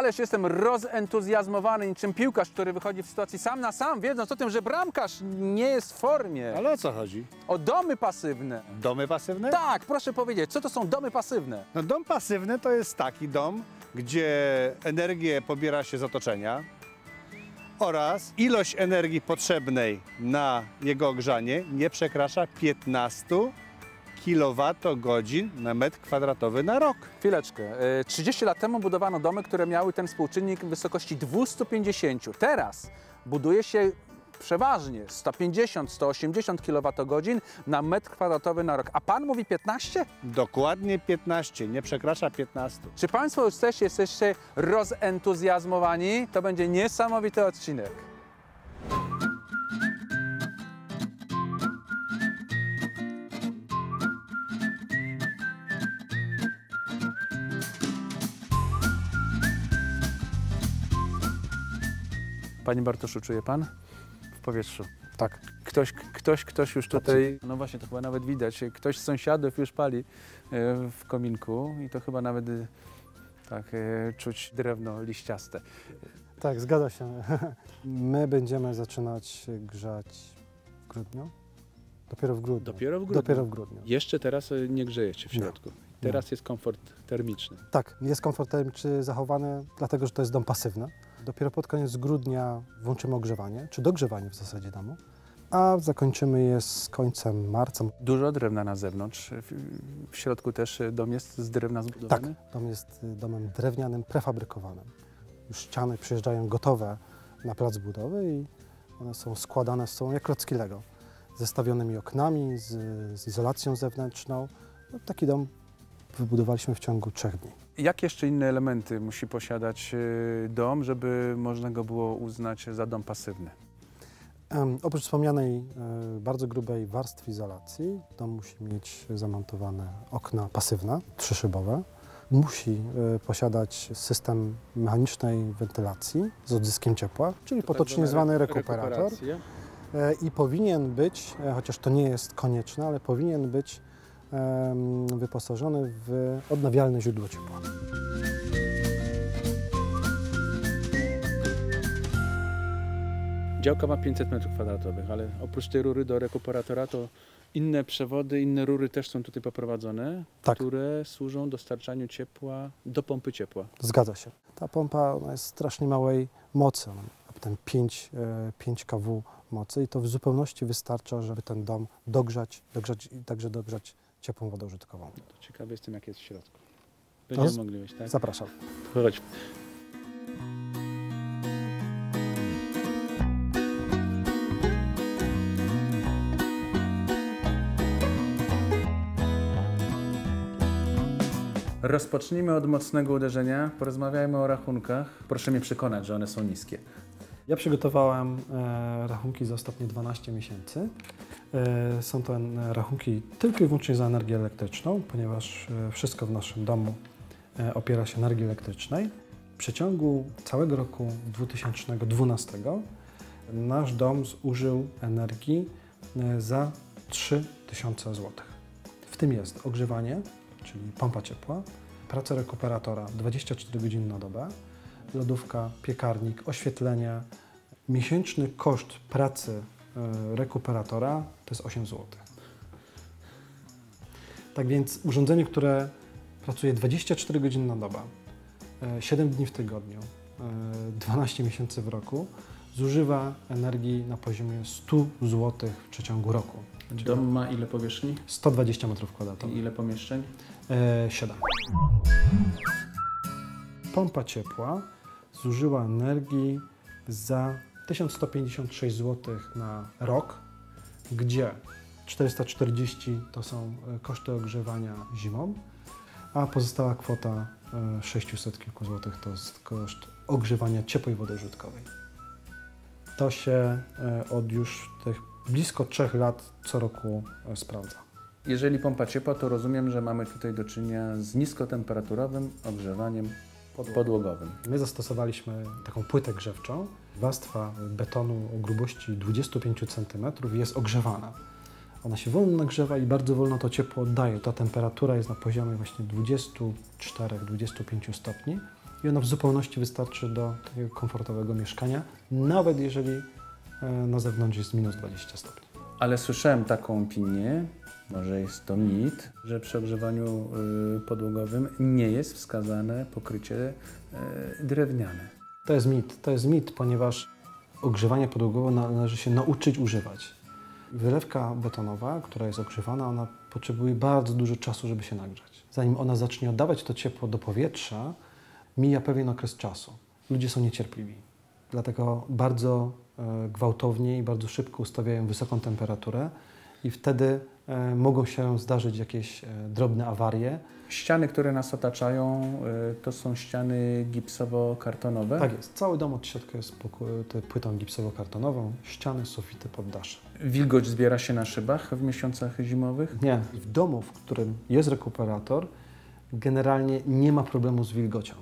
Ależ jestem rozentuzjazmowany niczym piłkarz, który wychodzi w sytuacji sam na sam, wiedząc o tym, że bramkarz nie jest w formie. Ale o co chodzi? O domy pasywne. Domy pasywne? Tak, proszę powiedzieć, co to są domy pasywne? No, dom pasywny to jest taki dom, gdzie energię pobiera się z otoczenia oraz ilość energii potrzebnej na jego ogrzanie nie przekracza 15 kWh na metr kwadratowy na rok. Chwileczkę. E, 30 lat temu budowano domy, które miały ten współczynnik w wysokości 250. Teraz buduje się przeważnie 150-180 kWh na metr kwadratowy na rok. A pan mówi 15? Dokładnie 15, nie przekracza 15. Czy państwo już jesteście, jesteście rozentuzjazmowani? To będzie niesamowity odcinek. Panie Bartoszu, czuje pan? W powietrzu. Tak. Ktoś, ktoś, ktoś już tutaj, no właśnie, to chyba nawet widać, ktoś z sąsiadów już pali e, w kominku i to chyba nawet e, tak e, czuć drewno liściaste. Tak, zgadza się. My będziemy zaczynać grzać w grudniu. Dopiero w grudniu. Dopiero w grudniu. Dopiero w grudniu. Jeszcze teraz nie grzejecie w Nie. środku. Teraz jest komfort termiczny. Tak, jest komfort termiczny zachowany, dlatego że to jest dom pasywny. Dopiero pod koniec grudnia włączymy ogrzewanie, czy dogrzewanie w zasadzie domu, a zakończymy je z końcem marca. Dużo drewna na zewnątrz. W, środku też dom jest z drewna Tak, zbudowany? dom jest y, domem drewnianym, prefabrykowanym. Już ściany przyjeżdżają gotowe na plac budowy i one są składane, są jak klocki Lego, z zestawionymi oknami, z, z izolacją zewnętrzną. No, taki dom wybudowaliśmy w ciągu trzech dni. Jak jeszcze inne elementy musi posiadać e, dom, żeby można go było uznać za dom pasywny? Oprócz wspomnianej e, bardzo grubej warstwy izolacji, dom musi mieć zamontowane okna pasywne, trzyszybowe. Musi e, posiadać system mechanicznej wentylacji z odzyskiem ciepła, czyli potocznie zwany rekuperator. Rekuperacja. I powinien być, chociaż to nie jest konieczne, ale powinien być wyposażony w odnawialne źródło ciepła. Działka ma 500 m2, ale oprócz tej rury do rekuperatora to inne przewody, inne rury też są tutaj poprowadzone, Tak. które służą dostarczaniu ciepła do pompy ciepła. Zgadza się. Ta pompa jest strasznie małej mocy, raptem 5, e, 5 kW mocy i to w zupełności wystarcza, żeby ten dom dogrzać, dogrzać i także dogrzać ciepłą wodą użytkową. To ciekawy jestem, jak jest w środku. Będziemy mogli wejść, tak? Zapraszam. Chodź. Rozpocznijmy od mocnego uderzenia. Porozmawiajmy o rachunkach. Proszę mnie przekonać, że one są niskie. Ja przygotowałem e, rachunki za ostatnie 12 miesięcy. E, są to rachunki tylko i wyłącznie za energię elektryczną, ponieważ e, wszystko w naszym domu e, opiera się na energii elektrycznej. W przeciągu całego roku 2012 nasz dom zużył energii za 3000 zł. W tym jest ogrzewanie, czyli pompa ciepła, praca rekuperatora 24 godziny na dobę, lodówka, piekarnik, oświetlenie. Miesięczny koszt pracy rekuperatora to jest 8 zł. Tak więc urządzenie, które pracuje 24 godziny na dobę, e, 7 dni w tygodniu, e, 12 miesięcy w roku, zużywa energii na poziomie 100 zł w przeciągu roku. Dom ma ile powierzchni 120 m2. i ile pomieszczeń? E, 7. Pompa ciepła zużyła energii za 1156 zł na rok, gdzie 440 to są e, koszty ogrzewania zimą, a pozostała kwota e, 600 kilku złotych to jest koszt ogrzewania ciepłej wody użytkowej. To się e, od już tych blisko 3 lat co roku e, sprawdza. Jeżeli pompa ciepła, to rozumiem, że mamy tutaj do czynienia z niskotemperaturowym ogrzewaniem podłogowym. My zastosowaliśmy taką płytę grzewczą. Warstwa betonu o grubości 25 cm jest ogrzewana. Ona się wolno nagrzewa i bardzo wolno to ciepło oddaje. Ta temperatura jest na poziomie właśnie 24-25 stopni i ono w zupełności wystarczy do takiego komfortowego mieszkania, nawet jeżeli e, na zewnątrz jest minus 20 stopni. Ale słyszałem taką opinię, może jest to mit, że przy ogrzewaniu y, podłogowym nie jest wskazane pokrycie y, drewniane. To jest mit, to jest mit, ponieważ ogrzewanie podłogowe należy się nauczyć używać. Wylewka betonowa, która jest ogrzewana, ona potrzebuje bardzo dużo czasu, żeby się nagrzać. Zanim ona zacznie oddawać to ciepło do powietrza, mija pewien okres czasu. Ludzie są niecierpliwi, dlatego bardzo e, gwałtownie i bardzo szybko ustawiają wysoką temperaturę i wtedy mogą się zdarzyć jakieś e, drobne awarie. Ściany, które nas otaczają, y, to są ściany gipsowo-kartonowe. Tak jest, cały dom od środka jest płytą gipsowo-kartonową, ściany, sufity, poddasze. Wilgoć zbiera się na szybach w miesiącach zimowych. Nie, w domu, w którym jest rekuperator, generalnie nie ma problemu z wilgocią.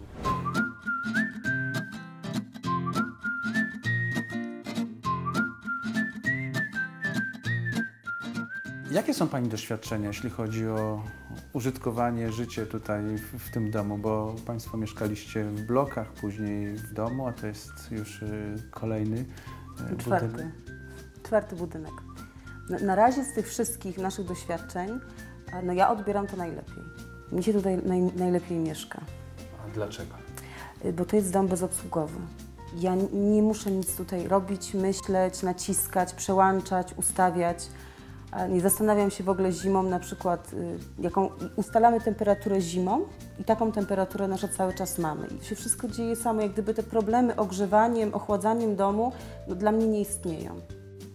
Jakie są Pani doświadczenia, jeśli chodzi o użytkowanie, życie tutaj w, w tym domu? Bo Państwo mieszkaliście w blokach, później w domu, a to jest już y, kolejny y, Czwarty. budynek. Czwarty budynek. Na, na razie z tych wszystkich naszych doświadczeń, no ja odbieram to najlepiej. Mi się tutaj naj, najlepiej mieszka, A dlaczego? y, bo to jest dom bezobsługowy. Ja nie muszę nic tutaj robić, myśleć, naciskać, przełączać, ustawiać. Nie zastanawiam się w ogóle zimą na przykład, y, jaką ustalamy temperaturę zimą i taką temperaturę nasza cały czas mamy. I się wszystko dzieje samo, jak gdyby te problemy ogrzewaniem, ochładzaniem domu no, dla mnie nie istnieją.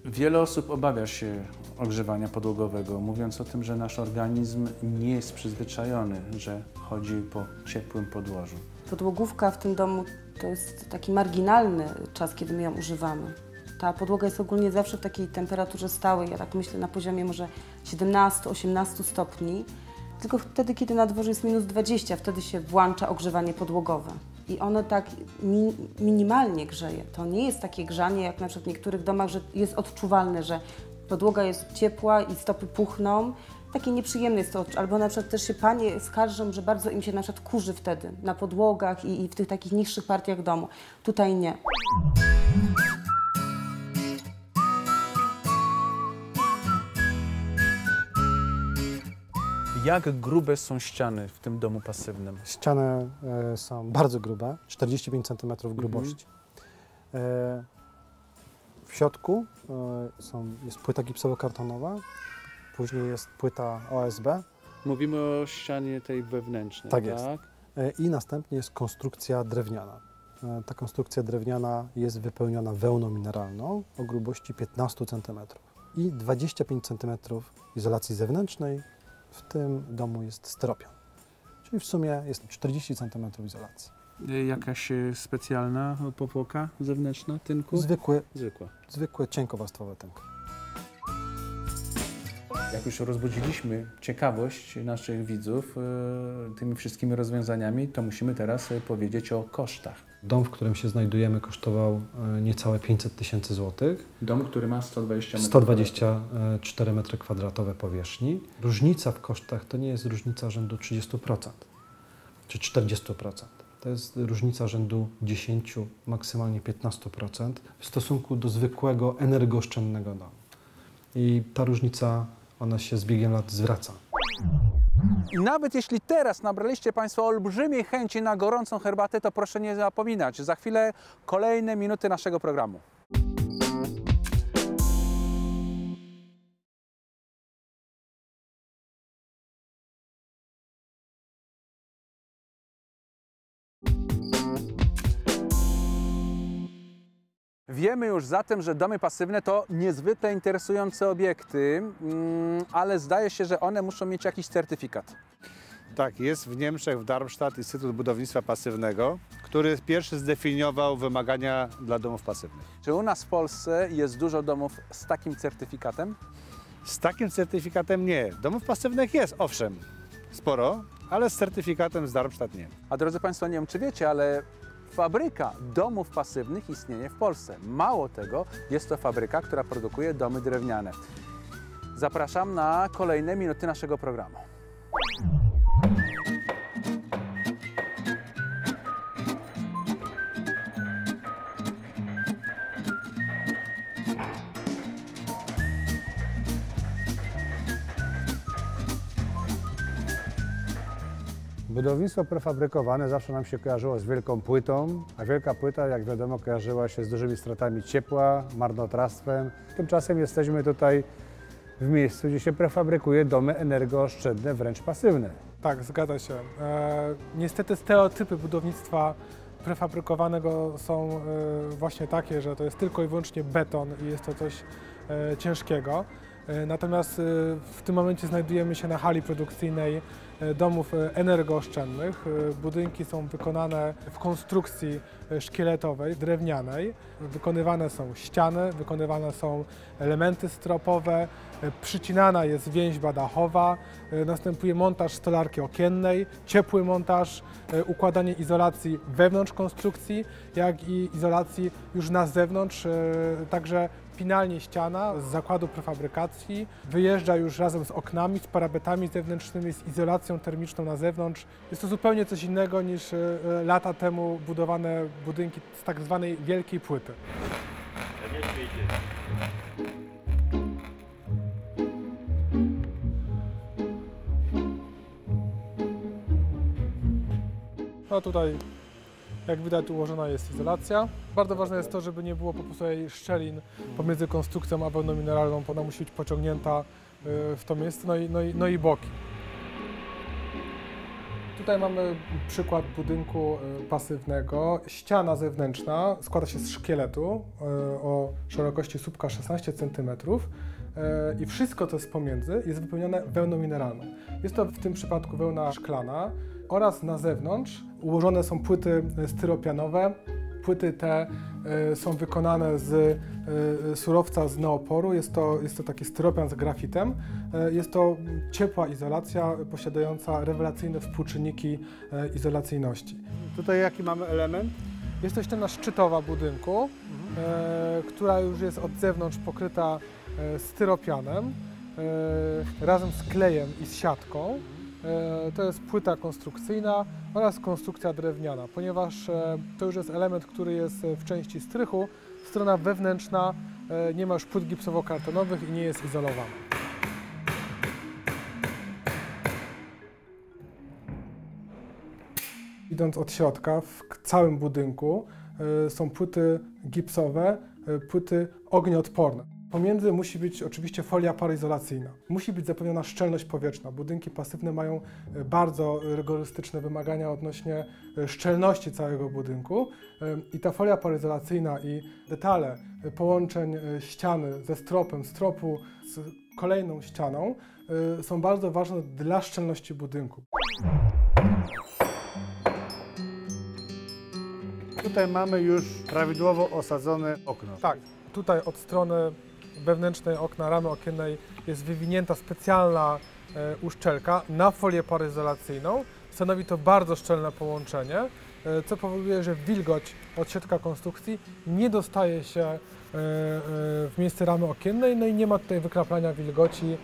Wiele osób obawia się ogrzewania podłogowego, mówiąc o tym, że nasz organizm nie jest przyzwyczajony, że chodzi po ciepłym podłożu. Podłogówka w tym domu to jest taki marginalny czas, kiedy my ją używamy. Ta podłoga jest ogólnie zawsze w takiej temperaturze stałej, ja tak myślę na poziomie może 17-18 stopni. Tylko wtedy, kiedy na dworze jest minus 20, wtedy się włącza ogrzewanie podłogowe. I ono tak mi, minimalnie grzeje. To nie jest takie grzanie, jak na przykład w niektórych domach, że jest odczuwalne, że podłoga jest ciepła i stopy puchną. Takie nieprzyjemne jest to, albo na przykład też się panie skarżą, że bardzo im się na przykład kurzy wtedy na podłogach i, i w tych takich niższych partiach domu. Tutaj nie. Jak grube są ściany w tym domu pasywnym? Ściany e, są bardzo grube, 45 cm grubości. E, w środku e, są, jest płyta gipsowo-kartonowa, później jest płyta OSB Mówimy o ścianie tej wewnętrznej, Tak jest. e, i następnie jest konstrukcja drewniana. Ta konstrukcja drewniana jest wypełniona wełną mineralną o grubości 15 cm i 25 cm izolacji zewnętrznej. W tym domu jest styropian, czyli w sumie jest 40 cm izolacji. Y, Jakaś y, specjalna powłoka zewnętrzna tynku? Zwykły, Zwykła. zwykłe cienkowarstwowe tynk. Jak już rozbudziliśmy ciekawość naszych widzów y, tymi wszystkimi rozwiązaniami, to musimy teraz y, powiedzieć o kosztach. Dom, w którym się znajdujemy, kosztował e, niecałe 500 tysięcy złotych. Dom, który ma 120 metrów 124 metry kwadratowe powierzchni. Różnica w kosztach to nie jest różnica rzędu 30% czy 40%. To jest różnica rzędu 10, maksymalnie 15% w stosunku do zwykłego energooszczędnego domu. I ta różnica, ona się z biegiem lat zwraca. I nawet jeśli teraz nabraliście Państwo olbrzymiej chęci na gorącą herbatę, to proszę nie zapominać. Za chwilę kolejne minuty naszego programu. Wiemy już zatem, że domy pasywne to niezwykle interesujące obiekty, mm, ale zdaje się, że one muszą mieć jakiś certyfikat. Tak, jest w Niemczech, w Darmstadt Instytut Budownictwa Pasywnego, który pierwszy zdefiniował wymagania dla domów pasywnych. Czy u nas w Polsce jest dużo domów z takim certyfikatem? Z takim certyfikatem nie. Domów pasywnych jest, owszem, sporo, ale z certyfikatem z Darmstadt nie. A drodzy Państwo, nie wiem czy wiecie, ale fabryka domów pasywnych istnieje w Polsce. Mało tego, jest to fabryka, która produkuje domy drewniane. Zapraszam na kolejne minuty naszego programu. Budownictwo prefabrykowane zawsze nam się kojarzyło z wielką płytą, a wielka płyta, jak wiadomo, kojarzyła się z dużymi stratami ciepła, marnotrawstwem. Tymczasem jesteśmy tutaj w miejscu, gdzie się prefabrykuje domy energooszczędne, wręcz pasywne. Tak, zgadza się. E, niestety stereotypy budownictwa prefabrykowanego są e, właśnie takie, że to jest tylko i wyłącznie beton i jest to coś e, ciężkiego. E, natomiast e, w tym momencie znajdujemy się na hali produkcyjnej e, domów energooszczędnych. Budynki są wykonane w konstrukcji szkieletowej, drewnianej. Wykonywane są ściany, wykonywane są elementy stropowe, przycinana jest więźba dachowa, następuje montaż stolarki okiennej, ciepły montaż, układanie izolacji wewnątrz konstrukcji, jak i izolacji już na zewnątrz, także finalnie ściana z zakładu prefabrykacji wyjeżdża już razem z oknami, z parapetami zewnętrznymi, z izolacją termiczną na zewnątrz. Jest to zupełnie coś innego niż e, e, lata temu budowane budynki z tak zwanej wielkiej płyty. No tutaj, jak widać, ułożona jest izolacja. Bardzo ważne jest to, żeby nie było po prostu jej szczelin pomiędzy konstrukcją a wełną mineralną, ona musi być pociągnięta y, w to miejsce, no i, no i, no i boki. Tutaj mamy przykład budynku y, pasywnego. Ściana zewnętrzna składa się z szkieletu y, o szerokości słupka 16 cm i wszystko, co jest pomiędzy, jest wypełnione wełną mineralną. Jest to w tym przypadku wełna szklana oraz na zewnątrz ułożone są płyty styropianowe. Płyty te y, są wykonane z y, surowca z neoporu. Jest to, jest to taki styropian z grafitem. Jest to ciepła izolacja posiadająca rewelacyjne współczynniki izolacyjności. Tutaj jaki mamy element? Jest to ściana szczytowa budynku, e, która już jest od zewnątrz pokryta e, styropianem e, razem z klejem i z siatką. E, to jest płyta konstrukcyjna oraz konstrukcja drewniana, ponieważ e, to już jest element, który jest e, w części strychu. Strona wewnętrzna nie ma już płyt gipsowo-kartonowych i nie jest izolowana. Idąc od środka, w całym budynku są płyty gipsowe, płyty ognioodporne. Pomiędzy musi być oczywiście folia paroizolacyjna. Musi być zapewniona szczelność powietrzna. Budynki pasywne mają y, bardzo rygorystyczne wymagania odnośnie y, szczelności całego budynku y, i ta folia paroizolacyjna i detale połączeń ściany ze stropem, stropu z kolejną ścianą są bardzo ważne dla szczelności budynku. Tutaj mamy już prawidłowo osadzone okno. Tak, tutaj od strony wewnętrznej okna, ramy okiennej jest wywinięta specjalna e, uszczelka na folię paroizolacyjną. Stanowi to bardzo szczelne połączenie, e, co powoduje, że wilgoć od środka konstrukcji nie dostaje się e, w miejsce ramy okiennej, no i nie ma tutaj wykraplania wilgoci.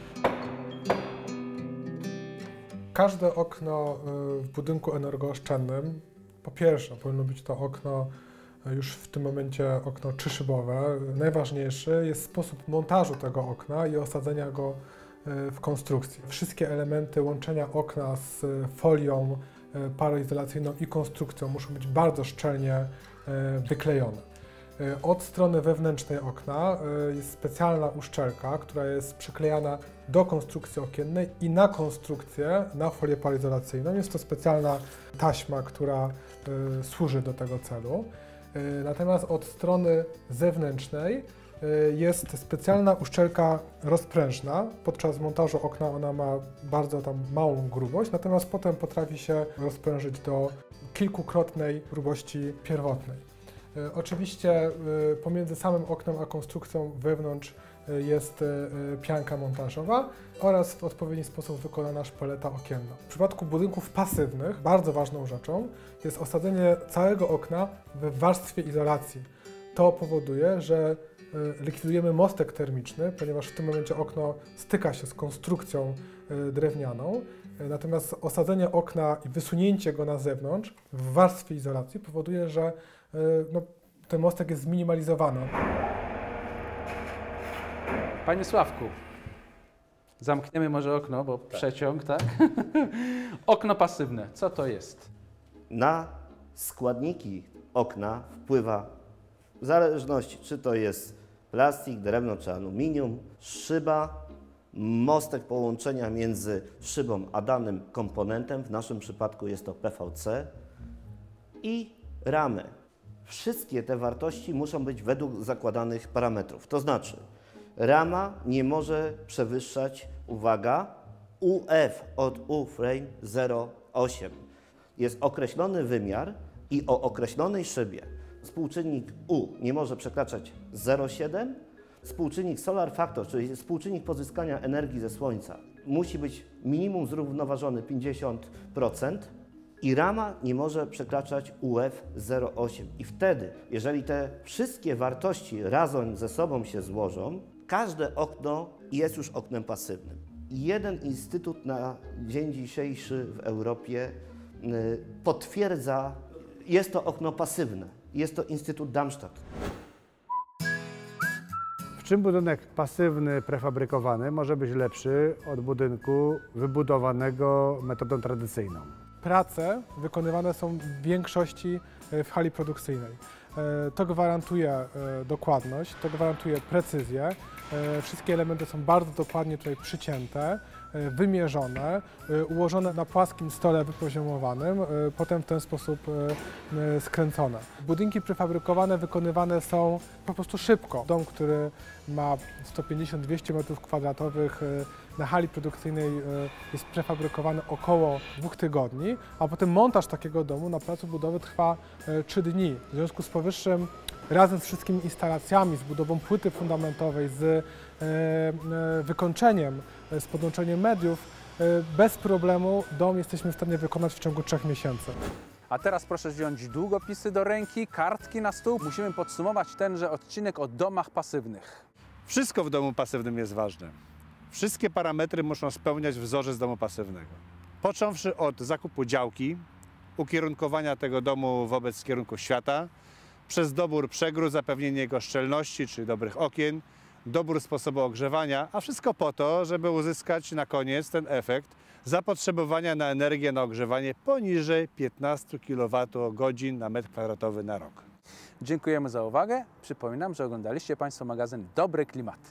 Każde okno w budynku energooszczędnym, po pierwsze powinno być to okno już w tym momencie okno trzyszybowe. Najważniejszy jest sposób montażu tego okna i osadzenia go e, w konstrukcji. Wszystkie elementy łączenia okna z e, folią e, paroizolacyjną i konstrukcją muszą być bardzo szczelnie wyklejone. Od strony wewnętrznej okna jest specjalna uszczelka, która jest przyklejana do konstrukcji okiennej i na konstrukcję, na folię paroizolacyjną. Jest to specjalna taśma, która służy do tego celu. E, Natomiast od strony zewnętrznej e, jest specjalna uszczelka rozprężna. Podczas montażu okna ona ma bardzo tam małą grubość, natomiast potem potrafi się rozprężyć do kilkukrotnej grubości pierwotnej. E, Oczywiście pomiędzy samym oknem a konstrukcją wewnątrz jest e, pianka montażowa oraz w odpowiedni sposób wykonana szpaleta okienna. W przypadku budynków pasywnych bardzo ważną rzeczą jest osadzenie całego okna w warstwie izolacji. To powoduje, że e, likwidujemy mostek termiczny, ponieważ w tym momencie okno styka się z konstrukcją e, drewnianą. E, Natomiast osadzenie okna i wysunięcie go na zewnątrz w warstwie izolacji powoduje, że e, no, ten mostek jest zminimalizowany. Panie Sławku, Zamkniemy może okno, bo przeciąg, tak? okno pasywne, co to jest? Na składniki okna wpływa w zależności, czy to jest plastik, drewno czy aluminium, szyba, mostek połączenia między szybą a danym komponentem, w naszym przypadku jest to PVC, i ramy. Wszystkie te wartości muszą być według zakładanych parametrów. To znaczy, rama nie może przewyższać, uwaga, UF od U-frame 0,8. Jest określony wymiar i o określonej szybie współczynnik U nie może przekraczać 0,7, współczynnik solar factor, czyli współczynnik pozyskania energii ze słońca, musi być minimum zrównoważony 50%, i rama nie może przekraczać UF 0,8. I wtedy, jeżeli te wszystkie wartości razem ze sobą się złożą, każde okno jest już oknem pasywnym. Jeden instytut na dzień dzisiejszy w Europie y, potwierdza, jest to okno pasywne. Jest to Instytut Darmstadt. W czym budynek pasywny, prefabrykowany może być lepszy od budynku wybudowanego metodą tradycyjną? Prace wykonywane są w większości e, w hali produkcyjnej. E, To gwarantuje e, dokładność, to gwarantuje precyzję. E, Wszystkie elementy są bardzo dokładnie tutaj przycięte, e, wymierzone, e, ułożone na płaskim stole wypoziomowanym, potem w ten sposób skręcone. Budynki prefabrykowane wykonywane są po prostu szybko. Dom, który ma 150-200 m2 na hali produkcyjnej e, jest prefabrykowany około dwóch tygodni, a potem montaż takiego domu na placu budowy trwa e, 3 dni. W związku z powyższym razem z wszystkimi instalacjami, z budową płyty fundamentowej, z e, e, wykończeniem, e, z podłączeniem mediów, e, bez problemu dom jesteśmy w stanie wykonać w ciągu 3 miesięcy. A teraz proszę wziąć długopisy do ręki, kartki na stół. Musimy podsumować tenże odcinek o domach pasywnych. Wszystko w domu pasywnym jest ważne. Wszystkie parametry muszą spełniać wzorzec domu pasywnego. Począwszy od zakupu działki, ukierunkowania tego domu wobec kierunku świata, przez dobór przegród, zapewnienie jego szczelności, czyli dobrych okien, dobór sposobu ogrzewania, a wszystko po to, żeby uzyskać na koniec ten efekt zapotrzebowania na energię na ogrzewanie poniżej 15 kWh na metr kwadratowy na rok. Dziękujemy za uwagę. Przypominam, że oglądaliście Państwo magazyn Dobre Klimaty.